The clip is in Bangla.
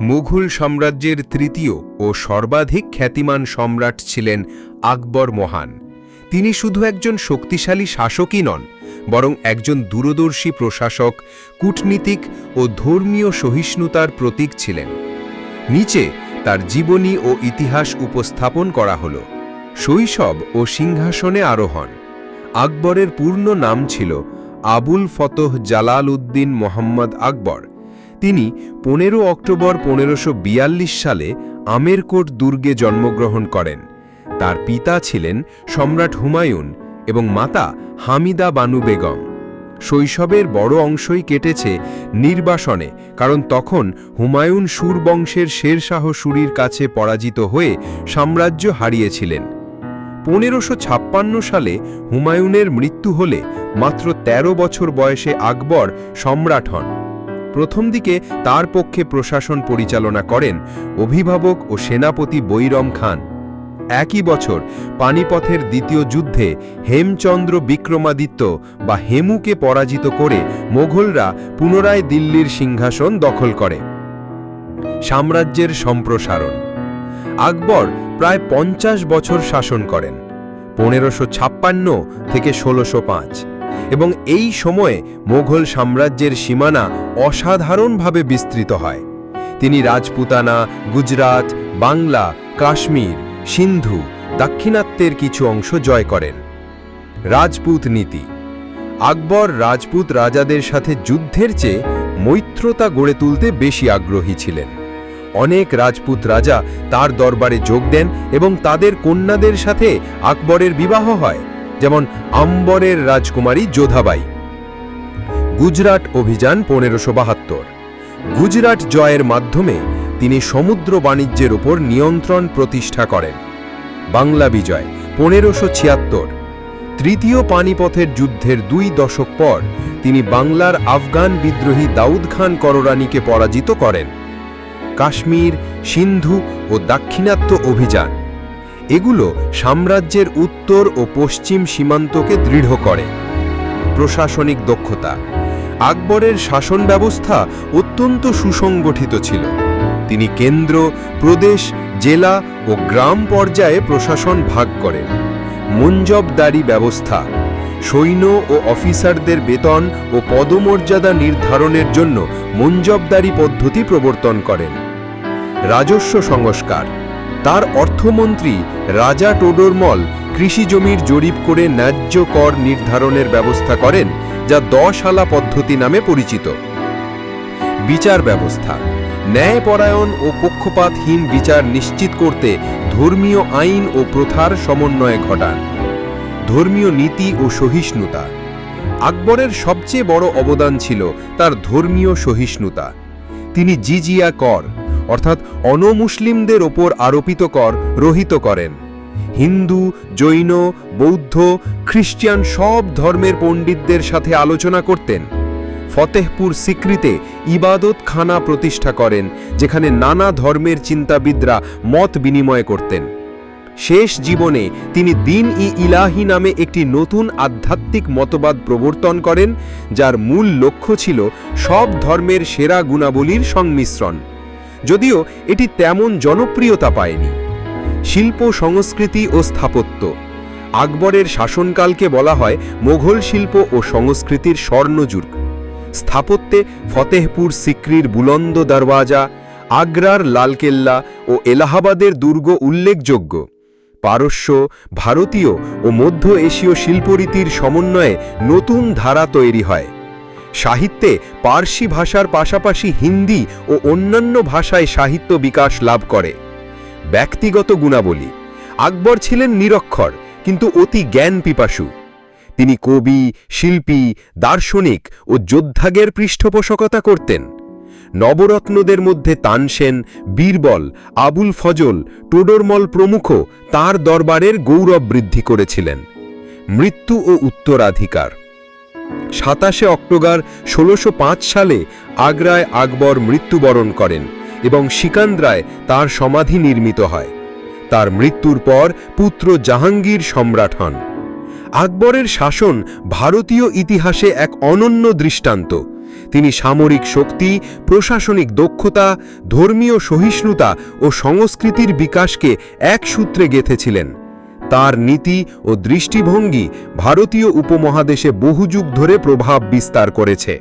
মুঘল সাম্রাজ্যের তৃতীয় ও সর্বাধিক খ্যাতিমান সম্রাট ছিলেন আকবর মহান। তিনি শুধু একজন শক্তিশালী শাসকই নন, বরং একজন দূরদর্শী প্রশাসক, কূটনীতিক ও ধর্মীয় সহিষ্ণুতার প্রতীক ছিলেন। নিচে তার জীবনী ও ইতিহাস উপস্থাপন করা হল। শৈশব ও সিংহাসনে আরোহণ। আকবরের পূর্ণ নাম ছিল আবুল ফতহ জালাল উদ্দিন মোহাম্মদ আকবর। তিনি পনেরো অক্টোবর পনেরোশো সালে আমেরকোট দুর্গে জন্মগ্রহণ করেন। তার পিতা ছিলেন সম্রাট হুমায়ুন এবং মাতা হামিদা বানু বেগম। শৈশবের বড় অংশই কেটেছে নির্বাসনে, কারণ তখন হুমায়ুন সুরবংশের শেরশাহ সুরির কাছে পরাজিত হয়ে সাম্রাজ্য হারিয়েছিলেন। পনেরোশো ছাপ্পান্ন সালে হুমায়ুনের মৃত্যু হলে মাত্র ১৩ বছর বয়সে আকবর সম্রাট হন। প্রথম দিকে তার পক্ষে প্রশাসন পরিচালনা করেন অভিভাবক ও সেনাপতি বৈরম খান। একই বছর পানিপথের দ্বিতীয় যুদ্ধে হেমচন্দ্র বিক্রমাদিত্য বা হেমুকে পরাজিত করে মোঘলরা পুনরায় দিল্লির সিংহাসন দখল করে। সাম্রাজ্যের সম্প্রসারণ। আকবর প্রায় পঞ্চাশ বছর শাসন করেন, পনেরোশো ছাপ্পান্ন থেকে ষোলোশো পাঁচ। এবং এই সময়ে মোঘল সাম্রাজ্যের সীমানা অসাধারণভাবে বিস্তৃত হয়। তিনি রাজপুতানা গুজরাট বাংলা, কাশ্মীর, সিন্ধু, দাক্ষিণাত্যের কিছু অংশ জয় করেন। রাজপুত নীতি। আকবর রাজপুত রাজাদের সাথে যুদ্ধের চেয়ে মৈত্রতা গড়ে তুলতে বেশি আগ্রহী ছিলেন। অনেক রাজপুত রাজা তার দরবারে যোগ দেন এবং তাদের কন্যাদের সাথে আকবরের বিবাহ হয়। যেমন আম্বরের রাজকুমারী যোধাবাই। গুজরাট অভিযান পনেরোশো বাহাত্তর। গুজরাট জয়ের মাধ্যমে তিনি সমুদ্র বাণিজ্যের উপর নিয়ন্ত্রণ প্রতিষ্ঠা করেন। বাংলা বিজয়, পনেরোশো ছিয়াত্তর। তৃতীয় পানিপথের যুদ্ধের দুই দশক পর তিনি বাংলার আফগান বিদ্রোহী দাউদ খান কররানীকে পরাজিত করেন। কাশ্মীর, সিন্ধু ও দাক্ষিণাত্য অভিযান এগুলো সাম্রাজ্যের উত্তর ও পশ্চিম সীমান্তকে দৃঢ় করে। প্রশাসনিক দক্ষতা। আকবরের শাসন ব্যবস্থা অত্যন্ত সুসংগঠিত ছিল। তিনি কেন্দ্র, প্রদেশ, জেলা ও গ্রাম পর্যায়ে প্রশাসন ভাগ করেন। মঞ্জবদারি ব্যবস্থা। সৈন্য ও অফিসারদের বেতন ও পদমর্যাদা নির্ধারণের জন্য মঞ্জবদারি পদ্ধতি প্রবর্তন করেন। রাজস্ব সংস্কার। তার অর্থমন্ত্রী রাজা টোডরমল কৃষি জমির জরিপ করে ন্যায্য কর নির্ধারণের ব্যবস্থা করেন, যা দশ আলা পদ্ধতি নামে পরিচিত। বিচার ব্যবস্থা। ন্যায়পরায়ণ ও পক্ষপাতহীন বিচার নিশ্চিত করতে ধর্মীয় আইন ও প্রথার সমন্বয় ঘটান। ধর্মীয় নীতি ও সহিষ্ণুতা। আকবরের সবচেয়ে বড় অবদান ছিল তার ধর্মীয় সহিষ্ণুতা। তিনি জিজিয়া কর অর্থাৎ অনমুসলিমদের ওপর আরোপিত কর, রহিত করেন। হিন্দু, জৈন, বৌদ্ধ, খ্রিস্টান সব ধর্মের পণ্ডিতদের সাথে আলোচনা করতেন। ফতেহপুর সিক্রিতে ইবাদতখানা প্রতিষ্ঠা করেন, যেখানে নানা ধর্মের চিন্তাবিদরা মত বিনিময় করতেন। শেষ জীবনে তিনি দিন ই ইলাহি নামে একটি নতুন আধ্যাত্মিক মতবাদ প্রবর্তন করেন, যার মূল লক্ষ্য ছিল সব ধর্মের সেরা গুণাবলীর সংমিশ্রণ। যদিও এটি তেমন জনপ্রিয়তা পায়নি। শিল্প, সংস্কৃতি ও স্থাপত্য। আকবরের শাসনকালকে বলা হয় মোঘল শিল্প ও সংস্কৃতির স্বর্ণযুগ। স্থাপত্যে ফতেহপুর সিক্রির বুলন্দ দরওয়াজা, আগ্রার লালকেল্লা ও এলাহাবাদের দুর্গ উল্লেখযোগ্য। পারস্য, ভারতীয় ও মধ্য এশীয় শিল্পরীতির সমন্বয়ে নতুন ধারা তৈরি হয়। সাহিত্যে পার্সি ভাষার পাশাপাশি হিন্দি ও অন্যান্য ভাষায় সাহিত্য বিকাশ লাভ করে। ব্যক্তিগত গুণাবলী। আকবর ছিলেন নিরক্ষর, কিন্তু অতি জ্ঞান পিপাসু তিনি কবি, শিল্পী, দার্শনিক ও যোদ্ধাগের পৃষ্ঠপোষকতা করতেন। নবরত্নদের মধ্যে তানসেন, বীরবল, আবুল ফজল, টোডরমল প্রমুখ তার দরবারের গৌরব বৃদ্ধি করেছিলেন। মৃত্যু ও উত্তরাধিকার। সাতাশে অক্টোবর ষোলোশো সালে আগ্রায় আকবর মৃত্যুবরণ করেন এবং সিকান্দ্রায় তার সমাধি নির্মিত হয়। তার মৃত্যুর পর পুত্র জাহাঙ্গীর সম্রাট হন। আকবরের শাসন ভারতীয় ইতিহাসে এক অনন্য দৃষ্টান্ত। তিনি সামরিক শক্তি, প্রশাসনিক দক্ষতা, ধর্মীয় সহিষ্ণুতা ও সংস্কৃতির বিকাশকে এক সূত্রে গেঁথেছিলেন। তার নীতি ও দৃষ্টিভঙ্গি ভারতীয় উপমহাদেশে বহু যুগ ধরে প্রভাব বিস্তার করেছে।